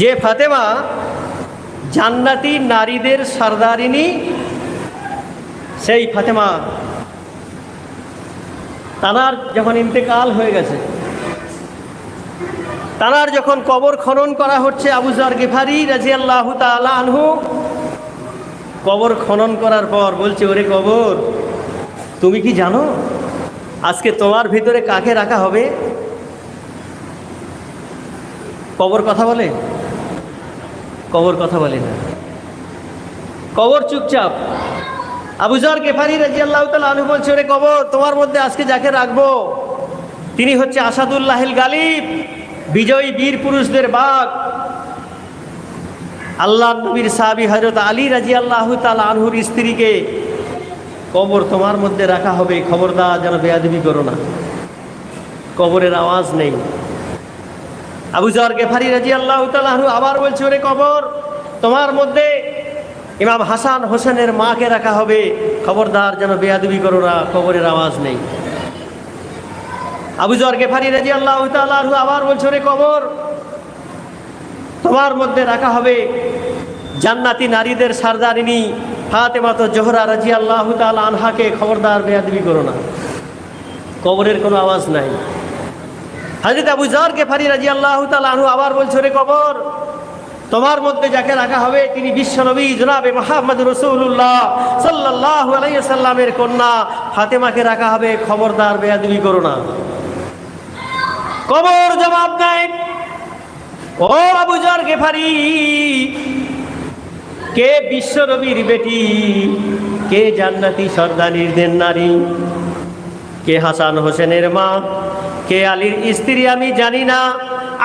যে ফাতেমা জান্নাতি নারীদের সর্দারিনী, সেই ফাতেমা তানার যখন ইন্তেকাল হয়ে গেছে, তানার যখন কবর খনন করা হচ্ছে আবুজার গেফারি রাজিয়াল্লাহু তাআলা আনহু, কবর খনন করার পর বলছে, ওরে কবর, তুমি কি জানো আজকে তোমার ভিতরে কাকে রাখা হবে? কবর কথা বলে? কবর কথা বলে না। কবর চুপচাপ। আবুজার রাজিয়াল্লাহ তাআলা আনহু বলছে, ওরে কবর, তোমার মধ্যে আজকে যাকে রাখব? তিনি হচ্ছে আসাদুল্লাহিল গালিব, বিজয়ী বীর পুরুষদের বাঘ। আল্লাহ নবীর সাহাবি হজরত আলী রাজি আল্লাহ তাল আনহুর স্ত্রীকে, কবর তোমার মধ্যে রাখা হবে, খবরদার, যেন বেয়াদবি করো না। কবরের আওয়াজ নেই। আবু জর গেফারি রাজি আল্লাহ তালু আবার বলছে, ওরে কবর, তোমার মধ্যে ইমাম হাসান হোসেনের মাকে রাখা হবে। খবরদার যেন বেয়াদুবি করো না, কবরের আওয়াজ নেই। আবু জর গেফারি রাজি আল্লাহ তালু আবার বলছে, ওরে কবর, তোমার মধ্যে রাখা হবে জান্নাতি নারীদের সারদারিনী ফাতেমাত জোহরা রাজি আল্লাহ তাল আনহাকে। খবরদার বেয়াদবি করো না। কবরের কোনো আওয়াজ নাই। হাজরত আবু জার গেফারি রাজি আল্লাহ তাল আবার বলছো রে কবর, তোমার মধ্যে যাকে রাখা হবে তিনি বিশ্বনবী জনাবে মাহমদ রসুল্লাহ সাল্লাহ আলাইসাল্লামের কন্যা। ফাতেমাকে রাখা হবে, খবরদার বেয়াদবি করো না। কবর জবাব দেয়, ও আবু আবুজার গেফারি, কে বিশ্বনবীর বেটি? কে জান্নাতি সর্দানির দেন নারী? কে হাসান হোসেনের মা? কে আলীর স্ত্রী আমি জানি না।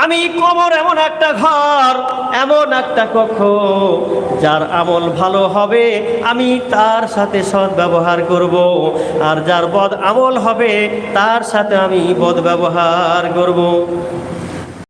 আমি কবর এমন একটা ঘর, এমন একটা কক্ষ, যার আমল ভালো হবে, আমি তার সাথে সৎ ব্যবহার করব। আর যার বদ আমল হবে, তার সাথে আমি বদ ব্যবহার করব।